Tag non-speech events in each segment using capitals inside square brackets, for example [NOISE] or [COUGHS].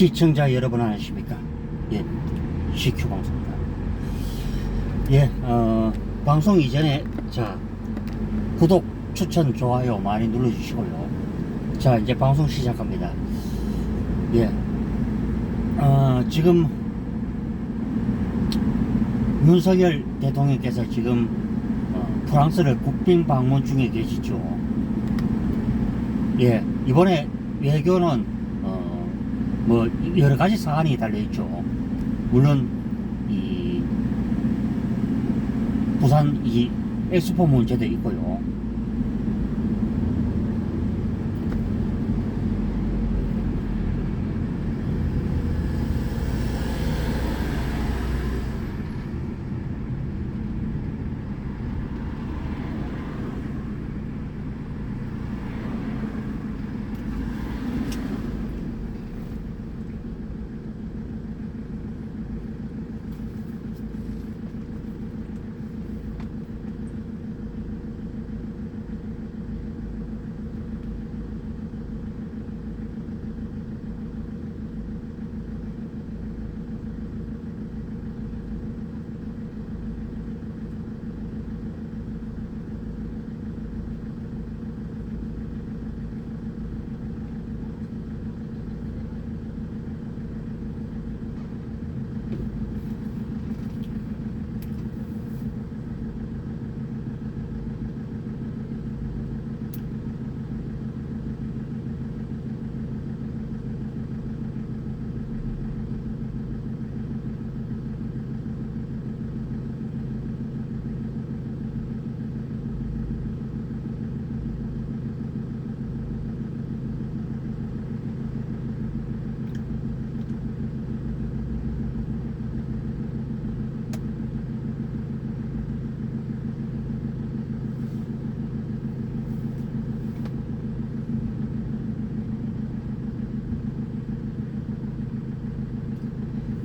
시청자 여러분 안녕하십니까? 예, CQ 방송입니다. 예, 어, 방송 이전에 자 구독, 추천, 좋아요 많이 눌러주시고요. 자 이제 방송 시작합니다. 예, 어, 지금 윤석열 대통령께서 지금 어, 프랑스를 국빈 방문 중에 계시죠. 예, 이번에 외교는 어, 뭐 여러 가지 사안이 달려 있죠. 물론 이 부산 이 엑스포 문제도 있고요.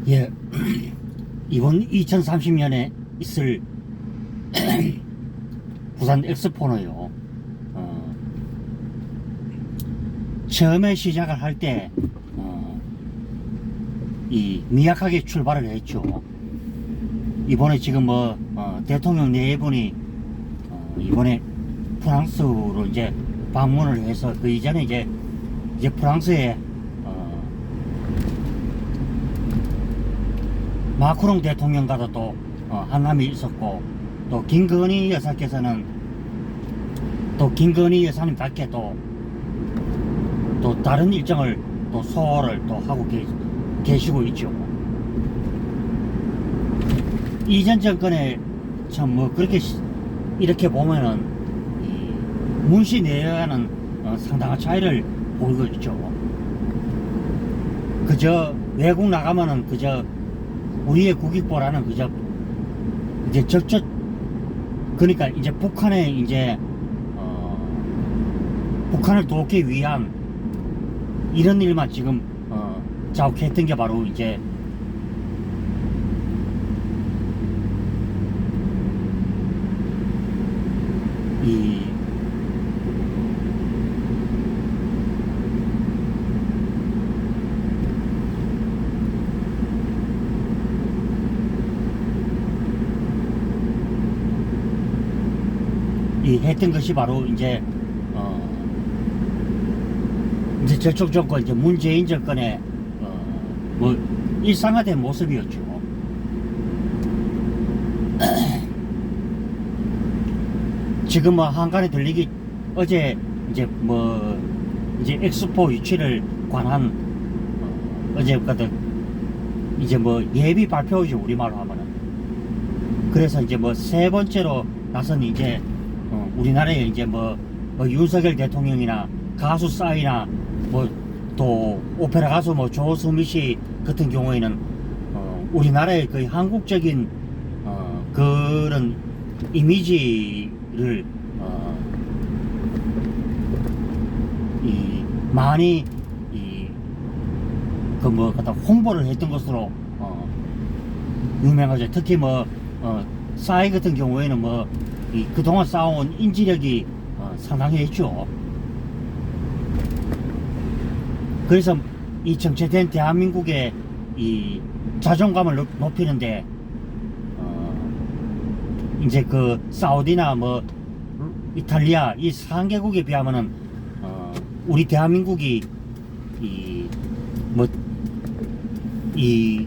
예, 이번 2030년에 있을 [CLEARS THROAT] 부산 엑스포는요, 어, 처음에 시작을 할 때, 어, 이 미약하게 출발을 했죠. 이번에 지금 뭐, 어, 대통령 네 분이, 어, 이번에 프랑스로 이제 방문을 해서 그 이전에 이제, 이제 프랑스에, 어, 마크롱 대통령과도 또 어, 한남이 있었고 또 김건희 여사께서는 또 김건희 여사님 밖에 또, 또 다른 일정을 또 소화를 또 하고 계, 계시고 있죠. 이전 정권에 참 뭐 그렇게 시- 이렇게 보면은 이 문시 내외와는 어, 상당한 차이를 보이고 있죠. 그저 외국 나가면은 그저 우리의 국익보다는 그저 이제 적적 그러니까 이제 북한에 이제 어, 북한을 돕기 위한 이런 일만 지금 어, 자욱했던 게 바로 이제 이 이 했던 것이 바로 이제 어 이제 저쪽 정권 이제 문재인 정권의 어뭐 일상화된 모습이었죠. [CLEARS THROAT] 지금 뭐 한간에 들리기 어제 이제 뭐 이제 엑스포 유치를 관한 어, 어제거든 이제 뭐 예비 발표죠 우리말로 하면은 그래서 이제 뭐 세 번째로 나선 이제 어, 우리나라에 이제 뭐, 뭐 윤석열 대통령이나 가수 싸이나 뭐 또 오페라 가수 뭐 조수미 씨 같은 경우에는 어, 우리나라의 거의 한국적인 어, 그런 이미지를 어, 이 많이 이그뭐 갖다 홍보를 했던 것으로 어, 유명하죠. 특히 뭐 어, 싸이 같은 경우에는 뭐 이 그동안 쌓아온 인지력이 어, 상당히 했죠. 그래서 이 정체된 대한민국의 이 자존감을 높- 높이는데 어, 이제 그 사우디나 뭐 이탈리아 이 상개국에 비하면은 어, 우리 대한민국이 뭐, 이뭐이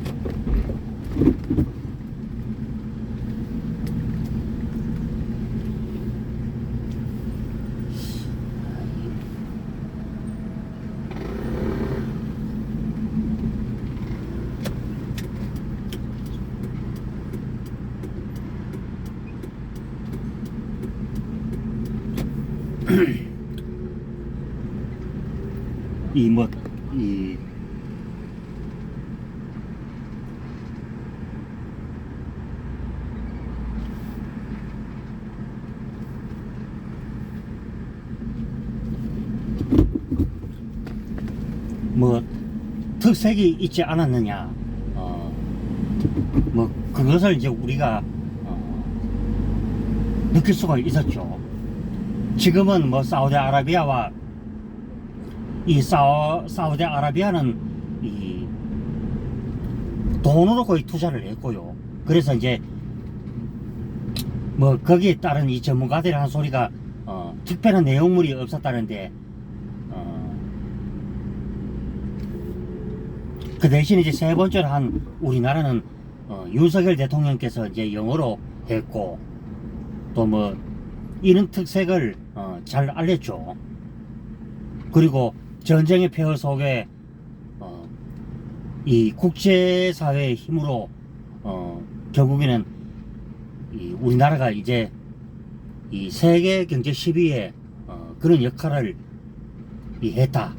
이 뭐, 이, 뭐, 특색이 있지 않았느냐, 어, 뭐, 그것을 이제 우리가, 어, 느낄 수가 있었죠. 지금은 뭐, 사우디아라비아와 이 사우, 사우디아라비아는 이 돈으로 거의 투자를 했고요. 그래서 이제 뭐 거기에 따른 이 전문가들이 한 소리가 어, 특별한 내용물이 없었다는데 어, 그 대신 이제 세 번째로 한 우리나라는 어, 윤석열 대통령께서 이제 영어로 했고 또 뭐 이런 특색을 어, 잘 알렸죠. 그리고 전쟁의 폐허 속에 어, 이 국제사회의 힘으로 어, 결국에는 이 우리나라가 이제 이 세계 경제 10위에 어, 그런 역할을 이 했다.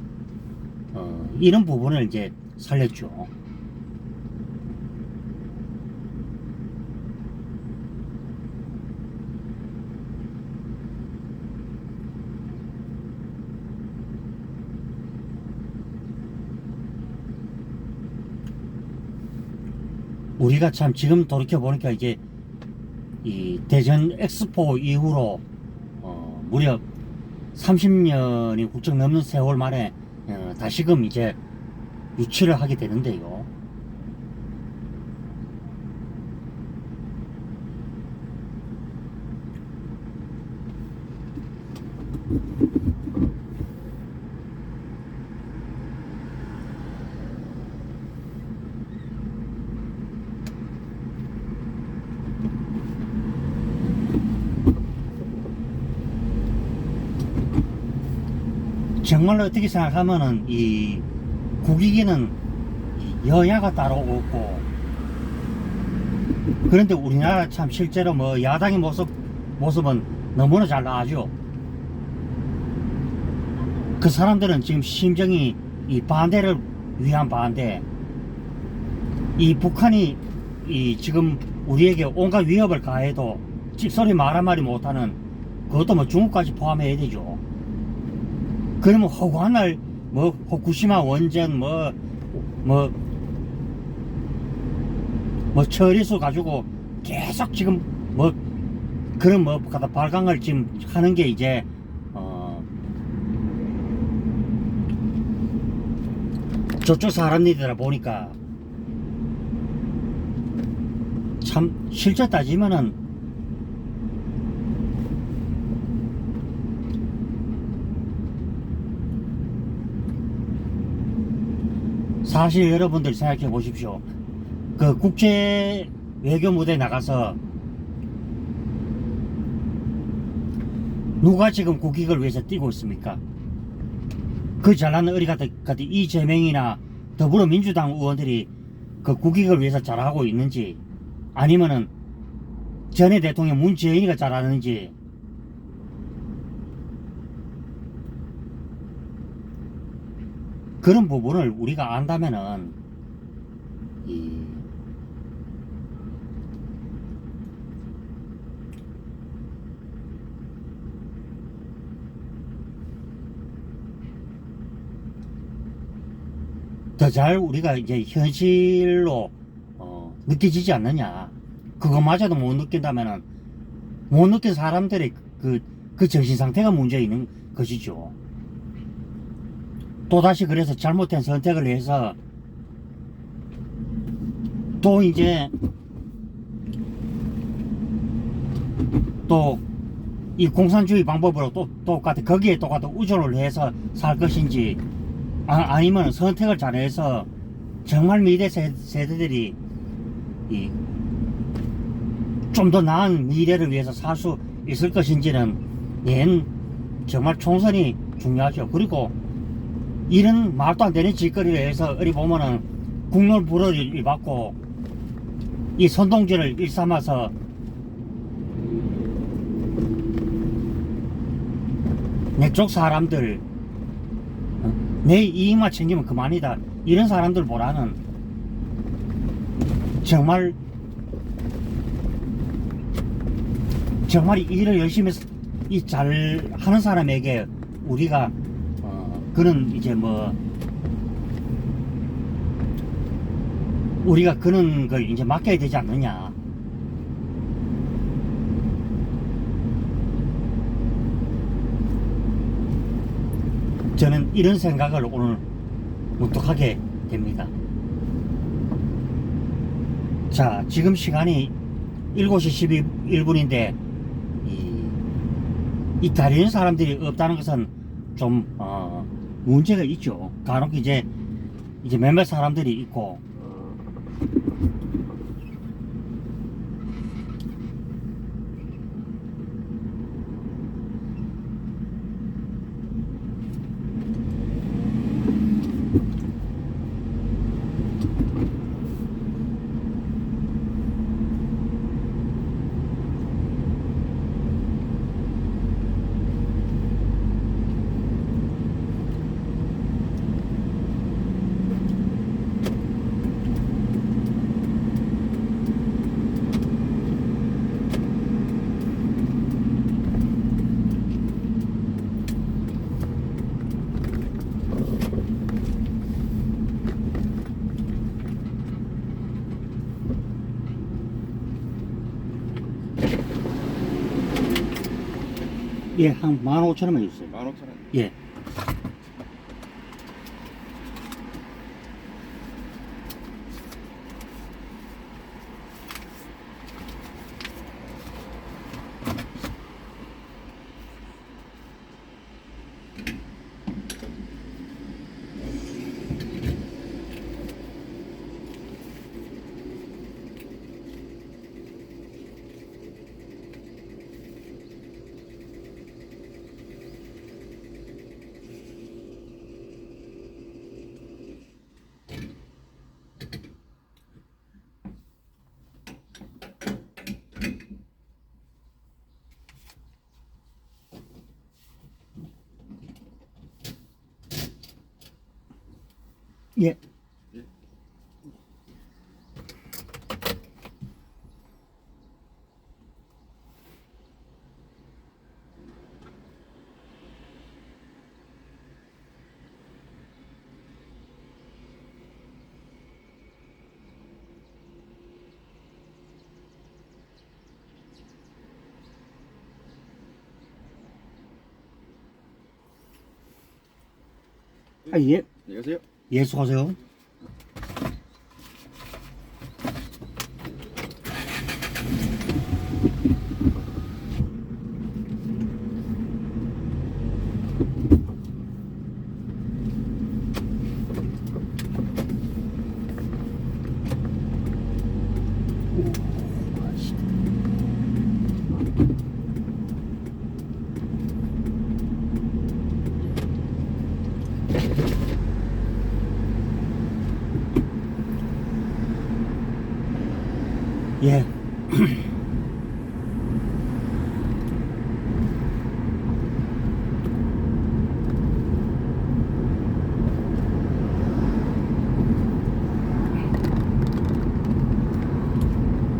어, 이런 부분을 이제 살렸죠. 우리가 참 지금 돌이켜 보니까 이제 이 대전 엑스포 이후로 어, 무려 30년이 훌쩍 넘는 세월 만에 어, 다시금 이제 유치를 하게 되는데요. 정말로 어떻게 생각하면은 이 국익에는 이 여야가 따로 없고 그런데 우리나라 참 실제로 뭐 야당의 모습 모습은 너무나 잘 나죠. 그 사람들은 지금 심정이 이 반대를 위한 반대. 이 북한이 이 지금 우리에게 온갖 위협을 가해도 찍소리 말 한마디 못하는 그것도 뭐 중국까지 포함해야 되죠. 그러면 날, 뭐, 후쿠시마 원전, 뭐, 뭐, 뭐, 처리수 가지고 계속 지금, 뭐, 그런 뭐, 갖다 발광을 지금 하는 게 이제, 어, 저쪽 사람들이라 보니까, 참, 실제 따지면은, 사실 여러분들 생각해 보십시오. 그 국제 외교 무대에 나가서 누가 지금 국익을 위해서 뛰고 있습니까? 그 잘난 어리 같은 같은 이재명이나 더불어민주당 의원들이 그 국익을 위해서 잘하고 있는지 아니면은 전에 대통령 문재인이가 잘하는지 그런 부분을 우리가 안다면은 이 더 잘 우리가 이제 현실로 어, 느껴지지 않느냐 그거마저도 못 느낀다면은 못 느낀 사람들의 그, 그 정신 상태가 문제 있는 것이죠. 또다시 그래서 잘못된 선택을 해서 또 이제 또 이 공산주의 방법으로 또 똑같아 거기에 똑같은 우존을 해서 살 것인지 아, 아니면 선택을 잘해서 정말 미래 세, 세대들이 이좀 더 나은 미래를 위해서 살 수 있을 것인지는 얜 정말 총선이 중요하죠. 그리고 이런 말도 안 되는 짓거리를 해서 어디 보면은 국론 불허를 받고 이 선동질을 일삼아서 내 쪽 사람들 어? 내 이익만 챙기면 그만이다 이런 사람들 보라는 정말 정말 일을 열심히 이 잘 하는 사람에게 우리가 어, 그런 이제 뭐 우리가 그런 걸 이제 맡겨야 되지 않느냐. 저는 이런 생각을 오늘 문득 하게 됩니다. 자, 지금 시간이 7시 11분인데, 이, 이 다리는 사람들이 없다는 것은 좀, 어, 문제가 있죠. 간혹 이제, 이제 몇몇 사람들이 있고, 예, 한 15,000원만 주세요. 15,000원. 예. 예. 아, 예. 안녕히 가세요. 예, 수고하세요. 오, 아씨. 예.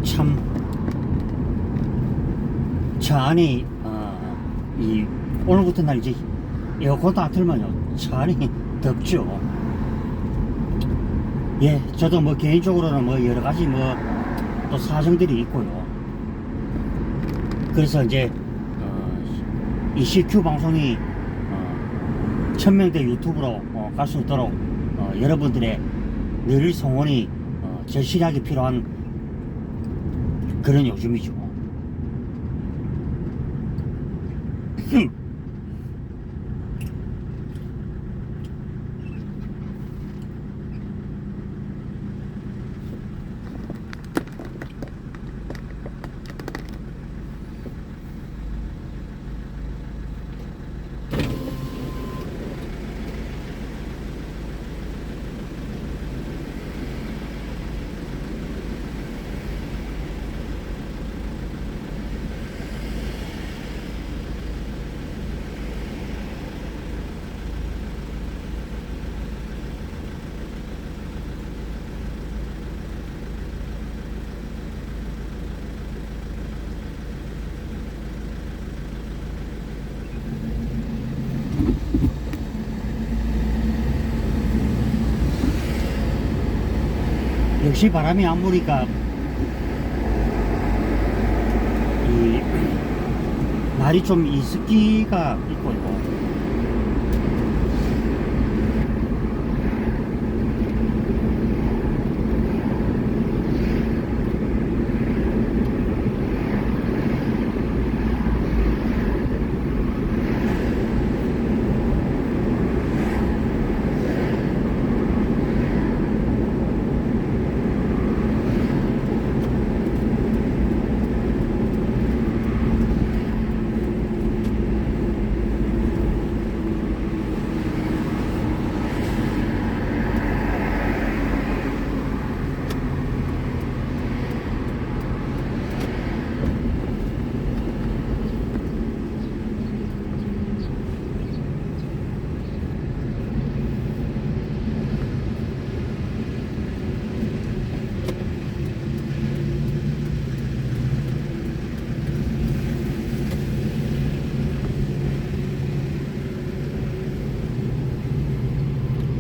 참, 저 안이, 어, 이, 오늘부터 날 이제 에어컨도 안 틀면요. 저 안이 덥죠. 예, 저도 뭐 개인적으로는 뭐 여러 가지 뭐 또 사정들이 있고요. 그래서 이제 어, 이 CQ 방송이 어, 천명대 유튜브로 어, 갈수 있도록 어, 여러분들의 늘 성원이 어, 절실하게 필요한 그런 요즘이죠. Hmm. 역시 바람이 안 부니까. 이 [CLEARS THROAT] 날이 좀 이습기가 있고요.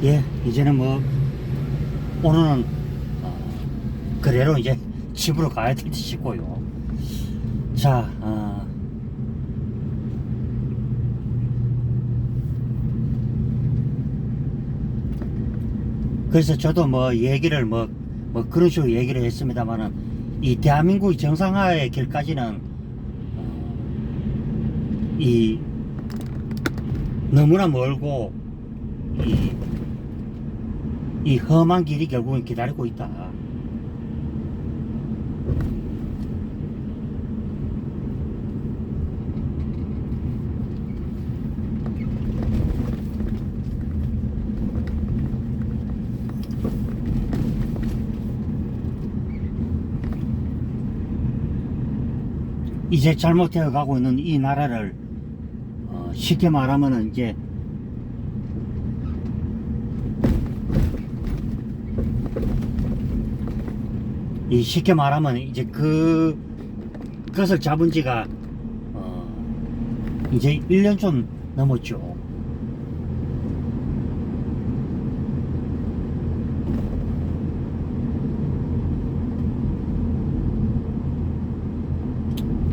예, 이제는 뭐 오늘은 어, 그래로 이제 집으로 가야 될지 싶고요. 자, 어, 그래서 저도 뭐 얘기를 뭐, 뭐 그런 식으로 얘기를 했습니다만은 이 대한민국 정상화의 길까지는 어, 이 너무나 멀고 이, 이 험한 길이 결국은 기다리고 있다. 이제 잘못되어 가고 있는 이 나라를 어, 쉽게 말하면은 이제 이 쉽게 말하면 이제 그 그것을 잡은 지가 어 이제 1년 좀 넘었죠.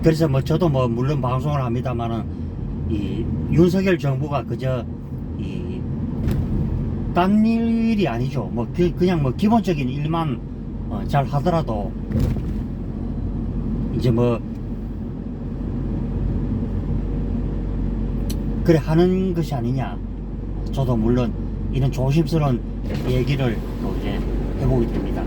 그래서 뭐 저도 뭐 물론 방송을 합니다만은 이 윤석열 정부가 그저 이 딴 일이 아니죠. 뭐 그, 그냥 뭐 기본적인 일만 어, 잘 하더라도 이제 뭐 그래 하는 것이 아니냐. 저도 물론 이런 조심스러운 얘기를 또 이제 해보게 됩니다.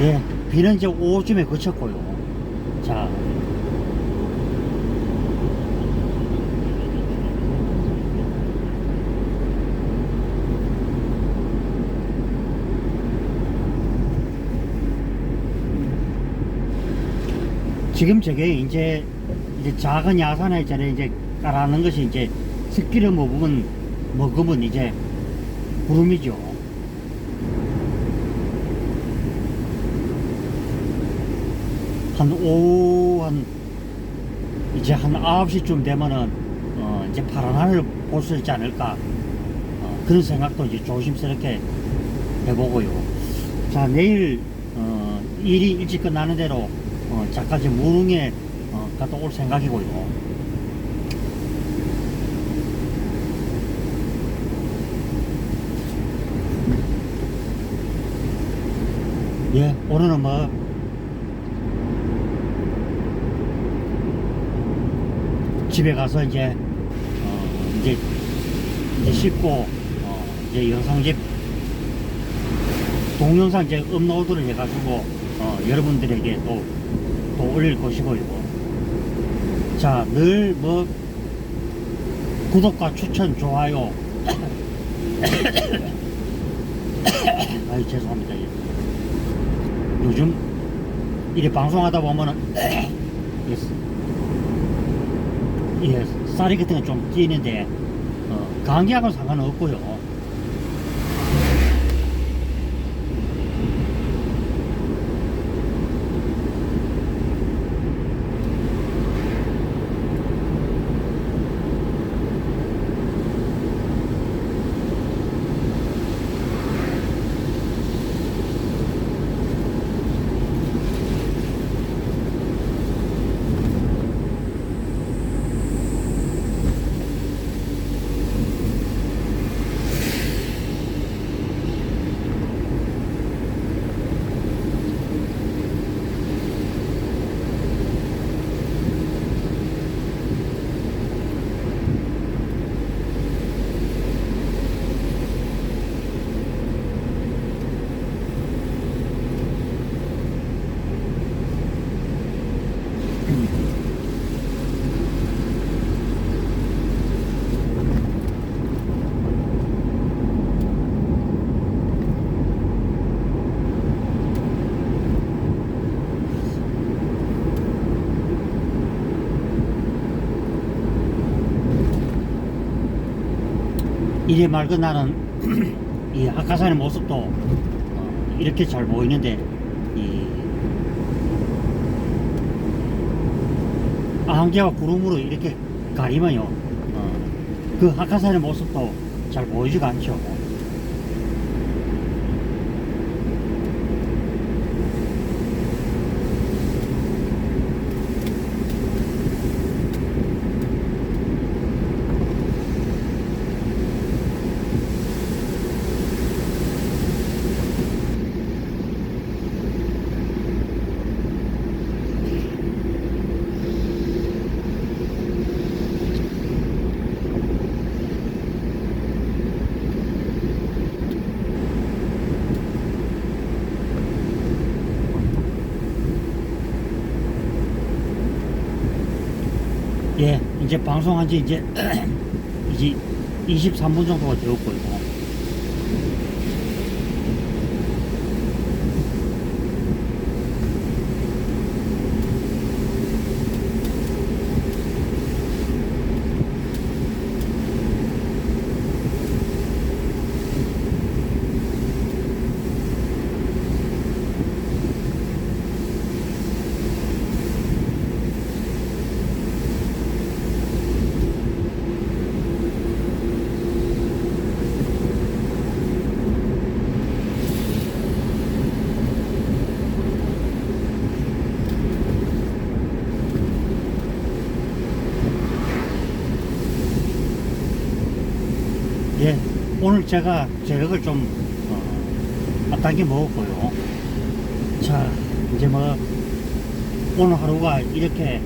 예 비는 이제 오후쯤에 그쳤고요. 자 지금 저게 이제 이제 작은 야산에 있잖아요. 이제 깔아놓은 것이 이제 습기를 머금은 머금은 이제 구름이죠. 한 오후 한 이제 한 9시쯤 되면은 어 이제 파란 하늘을 볼수 있지 않을까 어 그런 생각도 이제 조심스럽게 해보고요. 자 내일 어 일이 일찍 끝나는 대로 어, 지금 무릉에 어, 갔다 올 생각이고요. 예, 오늘은 뭐 집에 가서 이제 어, 이제 이제 씻고 어, 이제 영상집 동영상 이제 업로드를 해가지고 어, 여러분들에게 또, 또 올릴 것이고요. 자, 늘 뭐 구독과 추천, 좋아요. [COUGHS] 아유 죄송합니다. 예. 요즘 이래 방송하다 보면은 [COUGHS] 예, 예, 쌀이 같은 거좀 뛰는데 어, 감기하고는 상관은 없고요. 이래 말고 나는 [CLEARS THROAT] 이 아카산의 모습도 어, 이렇게 잘 보이는데 이 안개와 구름으로 이렇게 가리면요 어, 그 아카산의 모습도 잘 보이지가 않죠 예 이제 방송한 지 이제 [CLEARS THROAT] 이제 23분 정도가 되었고요 예, 오늘 제가 저녁을 좀 어, 앞당겨 먹었고요. 자, 이제 뭐 오늘 하루가 이렇게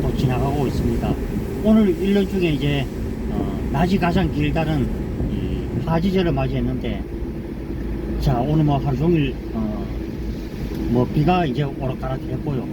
또 지나가고 있습니다. 오늘 일년 중에 이제 어, 낮이 가장 길다는 이 하지제를 맞이했는데, 자 오늘 뭐 하루 종일 어, 뭐 비가 이제 오락가락 했고요.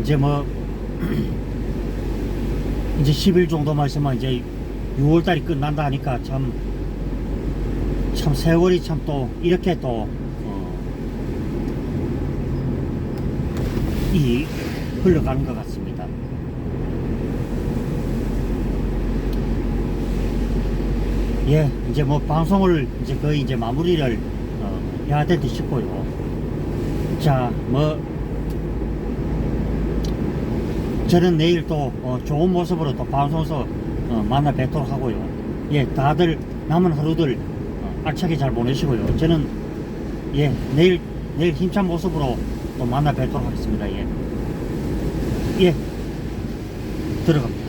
이제 뭐 [CLEARS THROAT] 이제 10일 정도만 있으면 이제 6월달이 끝난다 하니까 참 참 세월이 참 또 이렇게 또 어, 이 흘러가는 것 같습니다. 예, 이제 뭐 방송을 이제 거의 이제 마무리를 어, 해야 될 듯 싶고요. 자, 뭐 저는 내일 또 어, 좋은 모습으로 또 방송에서 어, 만나 뵙도록 하고요. 예, 다들 남은 하루들 어, 알차게 잘 보내시고요. 저는 예, 내일 내일 힘찬 모습으로 또 만나 뵙도록 하겠습니다. 예, 예, 들어갑니다.